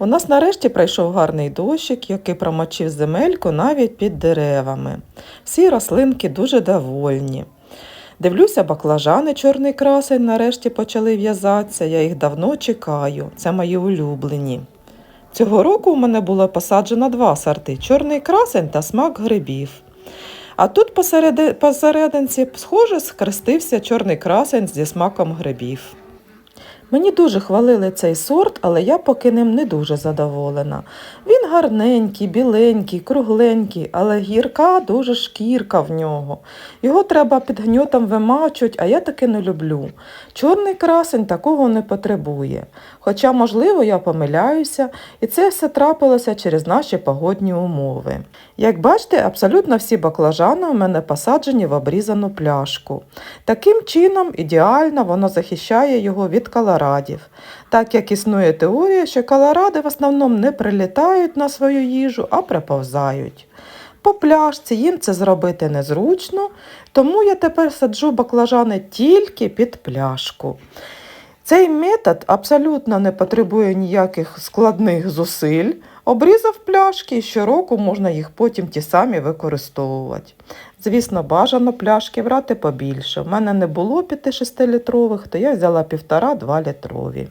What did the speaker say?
У нас нарешті пройшов гарний дощик, який промочив земельку навіть під деревами. Всі рослинки дуже довольні. Дивлюся, баклажани чорний красень нарешті почали в'язатися. Я їх давно чекаю. Це мої улюблені. Цього року у мене було посаджено два сорти чорний красень та смак грибів. А тут посереди, посерединці, схоже, схрестився чорний красень зі смаком грибів. Мені дуже хвалили цей сорт, але я поки ним не дуже задоволена. Він гарненький, біленький, кругленький, але гірка дуже шкірка в нього. Його треба під гньотом вимачувати, а я таки не люблю. Чорний красень такого не потребує. Хоча, можливо, я помиляюся, і це все трапилося через наші погодні умови. Як бачите, абсолютно всі баклажани у мене посаджені в обрізану пляшку. Таким чином, ідеально воно захищає його від каларадів, так як існує теорія, що каларади в основному не прилітають на свою їжу, а приповзають. По пляшці їм це зробити незручно, тому я тепер саджу баклажани тільки під пляшку. Цей метод абсолютно не потребує ніяких складних зусиль. Обрізав пляшки і щороку можна їх потім ті самі використовувати. Звісно, бажано пляшки брати побільше. У мене не було 5-6 літрових, то я взяла 1,5-2 літрові.